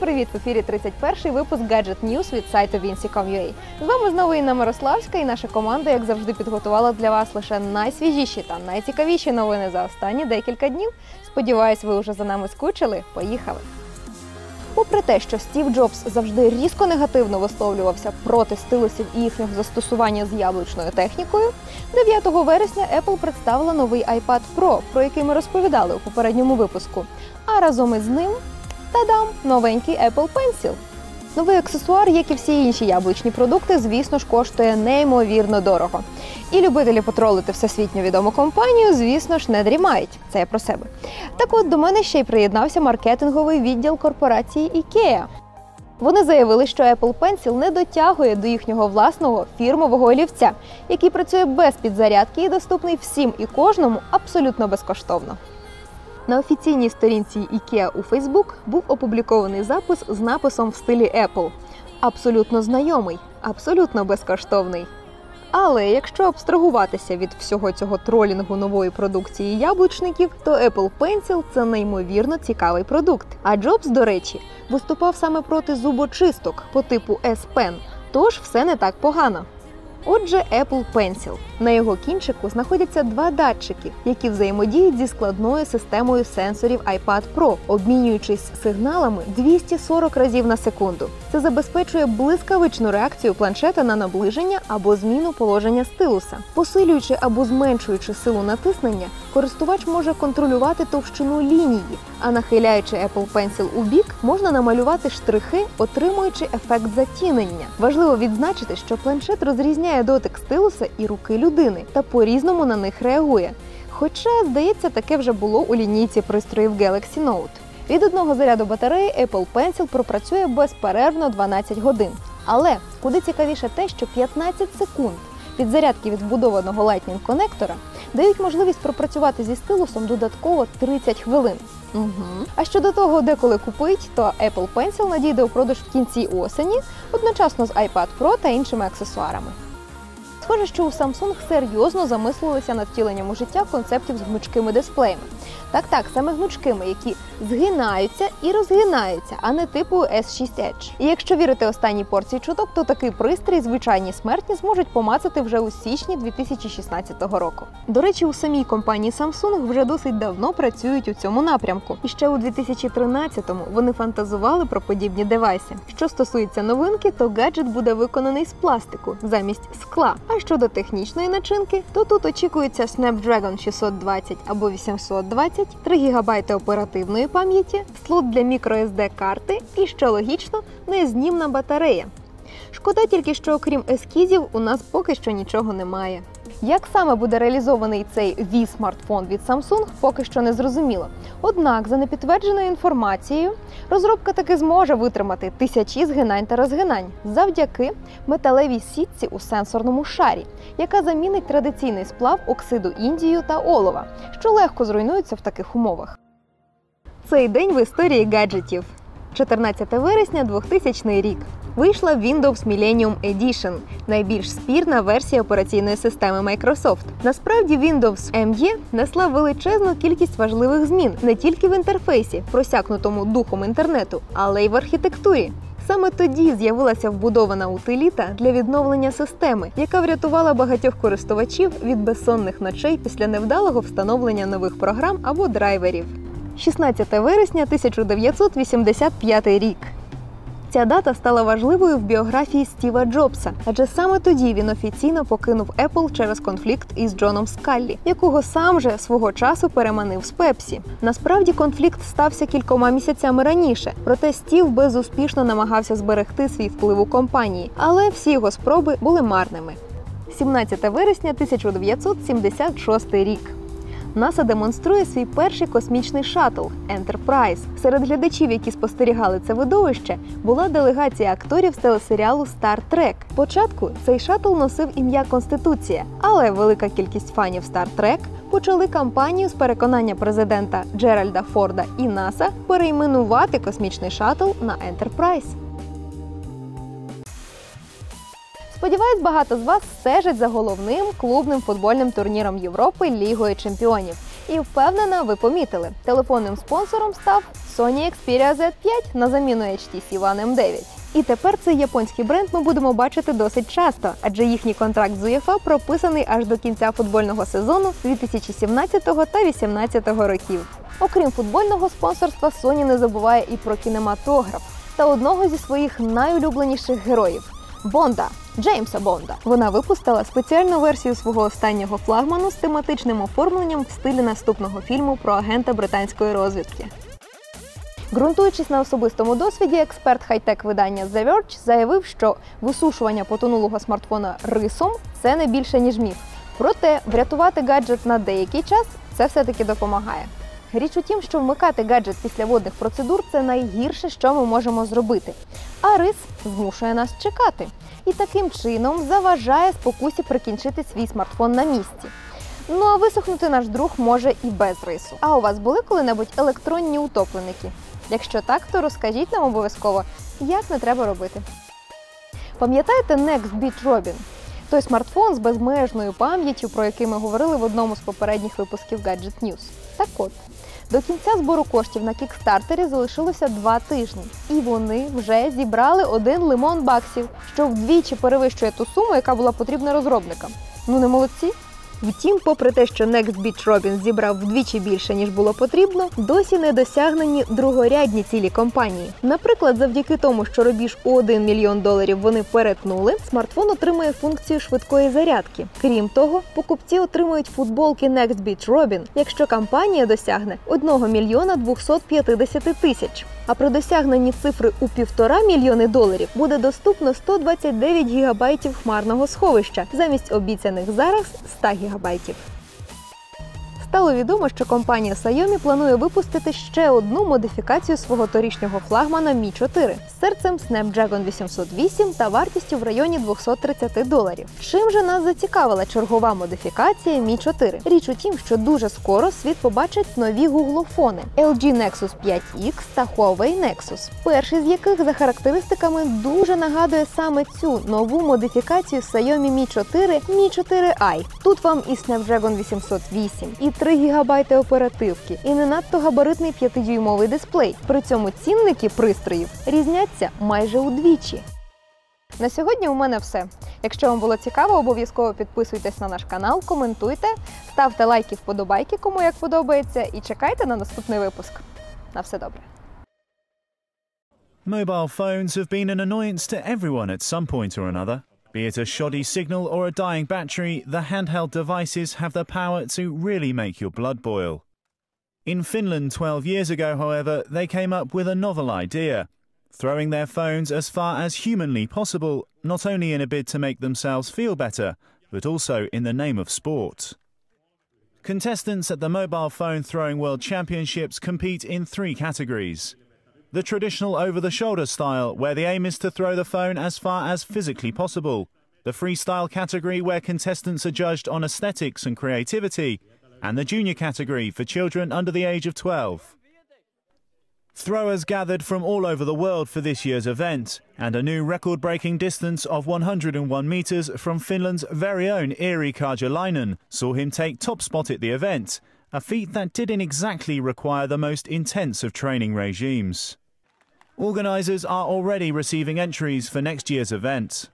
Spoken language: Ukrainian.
привіт! В ефірі 31-й випуск Gadget News від сайту Vinci.com.ua. З вами знову Інна Мирославська і наша команда, як завжди, підготувала для вас лише найсвіжіші та найцікавіші новини за останні декілька днів. Сподіваюсь, ви вже за нами скучили. Поїхали! Попри те, що Стів Джобс завжди різко негативно висловлювався проти стилусів і їхнього застосування з яблучною технікою, 9 вересня Apple представила новий iPad Pro, про який ми розповідали у попередньому випуску. А разом із ним Та-дам! Новенький Apple Pencil. Новий аксесуар, як і всі інші яблучні продукти, звісно ж, коштує неймовірно дорого. І любителі потролити всесвітньо відому компанію, звісно ж, не дрімають. Це я про себе. Так от до мене ще й приєднався маркетинговий відділ корпорації IKEA. Вони заявили, що Apple Pencil не дотягує до їхнього власного фірмового олівця, який працює без підзарядки і доступний всім і кожному абсолютно безкоштовно. На офіційній сторінці IKEA у Facebook був опублікований запис з написом в стилі Apple. Абсолютно знайомий, абсолютно безкоштовний. Але якщо абстрагуватися від всього цього тролінгу нової продукції яблучників, то Apple Pencil – це неймовірно цікавий продукт. А Джобс, до речі, виступав саме проти зубочисток по типу S Pen, тож все не так погано. Отже, Apple Pencil. На його кінчику знаходяться два датчики, які взаємодіють зі складною системою сенсорів iPad Pro, обмінюючись сигналами 240 разів на секунду. Це забезпечує блискавичну реакцію планшета на наближення або зміну положення стилуса. Посилюючи або зменшуючи силу натиснення, користувач може контролювати товщину лінії, а нахиляючи Apple Pencil у бік, можна намалювати штрихи, отримуючи ефект затінення. Важливо відзначити, що планшет розрізняє дотик стилуса і руки людини та по-різному на них реагує. Хоча, здається, таке вже було у лінійці пристроїв Galaxy Note. Від одного заряду батареї Apple Pencil пропрацює безперервно 12 годин. Але куди цікавіше те, що 15 секунд від зарядки від вбудованого Lightning конектора дають можливість пропрацювати зі стилусом додатково 30 хвилин. Угу. А щодо того, де коли купить, то Apple Pencil надійде у продаж в кінці осені, одночасно з iPad Pro та іншими аксесуарами. Схоже, що у Samsung серйозно замислилися над втіленням у життя концептів з гнучкими дисплеями. Так, так, саме гнучкими, які згинаються і розгинаються, а не типу S6 Edge. І якщо вірити останній порції чуток, то такий пристрій звичайні смертні зможуть помацати вже у січні 2016 року. До речі, у самій компанії Samsung вже досить давно працюють у цьому напрямку. І ще у 2013-му вони фантазували про подібні девайси. Що стосується новинки, то гаджет буде виконаний з пластику замість скла. А щодо технічної начинки, то тут очікується Snapdragon 620 або 820, 3 ГБ оперативної пам'яті, слот для microSD карти і, що логічно, незнімна батарея. Шкода тільки, що окрім ескізів, у нас поки що нічого немає. Як саме буде реалізований цей v смартфон від Samsung, поки що не зрозуміло. Однак, за непідтвердженою інформацією, розробка таки зможе витримати тисячі згинань та розгинань завдяки металевій сітці у сенсорному шарі, яка замінить традиційний сплав оксиду індію та олова, що легко зруйнуються в таких умовах. Цей день в історії гаджетів. 14 вересня 2000 рік. Вийшла Windows Millennium Edition – найбільш спірна версія операційної системи Microsoft. Насправді Windows ME несла величезну кількість важливих змін не тільки в інтерфейсі, просякнутому духом інтернету, але й в архітектурі. Саме тоді з'явилася вбудована утиліта для відновлення системи, яка врятувала багатьох користувачів від безсонних ночей після невдалого встановлення нових програм або драйверів. 16 вересня 1985 рік. Ця дата стала важливою в біографії Стіва Джобса, адже саме тоді він офіційно покинув Apple через конфлікт із Джоном Скаллі, якого сам же свого часу переманив з Пепсі. Насправді конфлікт стався кількома місяцями раніше, проте Стів безуспішно намагався зберегти свій вплив у компанії, але всі його спроби були марними. 17 вересня 1976 рік. НАСА демонструє свій перший космічний шаттл Enterprise. Серед глядачів, які спостерігали це видовище, була делегація акторів з телесеріалу Star Trek. Спочатку цей шаттл носив ім'я Конституція, але велика кількість фанів Star Trek почали кампанію з переконання президента Джеральда Форда і НАСА перейменувати космічний шаттл на Enterprise. Сподіваюсь, багато з вас стежать за головним клубним футбольним турніром Європи Лігою Чемпіонів, І впевнена, ви помітили, телефонним спонсором став Sony Xperia Z5 на заміну HTC One M9. І тепер цей японський бренд ми будемо бачити досить часто, адже їхній контракт з УЄФА прописаний аж до кінця футбольного сезону 2017 та 2018 років. Окрім футбольного спонсорства, Sony не забуває і про кінематограф та одного зі своїх найулюбленіших героїв Бонда. Джеймса Бонда. Вона випустила спеціальну версію свого останнього флагману з тематичним оформленням в стилі наступного фільму про агента британської розвідки. Ґрунтуючись на особистому досвіді, експерт хай-тек видання The Verge заявив, що висушування потонулого смартфона рисом це не більше ніж міф. Проте врятувати гаджет на деякий час це все-таки допомагає. Річ у тім, що вмикати гаджет після водних процедур це найгірше, що ми можемо зробити. А рис змушує нас чекати. І таким чином заважає спокусі прикінчити свій смартфон на місці. Ну а висохнути наш друг може і без рису. А у вас були коли-небудь електронні утопленики? Якщо так, то розкажіть нам обов'язково, як не треба робити. Пам'ятаєте Next Beat Robin? Той смартфон з безмежною пам'яттю, про який ми говорили в одному з попередніх випусків Gadget News. Так от, до кінця збору коштів на кікстартері залишилося два тижні, і вони вже зібрали один лимон баксів, що вдвічі перевищує ту суму, яка була потрібна розробникам. Ну не молодці? Втім, попри те, що Next Beach Robin зібрав вдвічі більше ніж було потрібно, досі не досягнені другорядні цілі компанії. Наприклад, завдяки тому, що рубіж у 1 мільйон доларів вони перетнули, смартфон отримує функцію швидкої зарядки. Крім того, покупці отримують футболки Next Beach Robin, якщо компанія досягне 1 мільйона 250 тисяч. А при досягненні цифри у півтора мільйони доларів буде доступно 129 гігабайтів хмарного сховища замість обіцяних зараз 100 гігабайтів. ГБ. Стало відомо, що компанія Xiaomi планує випустити ще одну модифікацію свого торішнього флагмана Mi 4 з серцем Snapdragon 808 та вартістю в районі 230 доларів. Чим же нас зацікавила чергова модифікація Mi 4? Річ у тім, що дуже скоро світ побачить нові гуглофони LG Nexus 5X та Huawei Nexus, перший з яких за характеристиками дуже нагадує саме цю нову модифікацію Xiaomi Mi 4 Mi 4i. Тут вам і Snapdragon 808, і 3 ГБ оперативки і не надто габаритний 5-дюймовий дисплей. При цьому цінники пристроїв різняться майже удвічі. На сьогодні у мене все. Якщо вам було цікаво, обов'язково підписуйтесь на наш канал, коментуйте, ставте лайки, вподобайки, кому як подобається, і чекайте на наступний випуск. На все добре. Mobile phones have been an annoyance to everyone at some point or another. Be it a shoddy signal or a dying battery, the handheld devices have the power to really make your blood boil. In Finland 12 years ago, however, they came up with a novel idea throwing their phones as far as humanly possible, not only in a bid to make themselves feel better, but also in the name of sport. Contestants at the Mobile Phone Throwing World Championships compete in three categories. The traditional over the shoulder style, where the aim is to throw the phone as far as physically possible. The freestyle category, where contestants are judged on aesthetics and creativity. And the junior category, for children under the age of 12. Throwers gathered from all over the world for this year's event, and a new record breaking distance of 101 metres from Finland's very own Eri Karjalainen saw him take top spot at the event, a feat that didn't exactly require the most intense of training regimes. Organisers are already receiving entries for next year's event.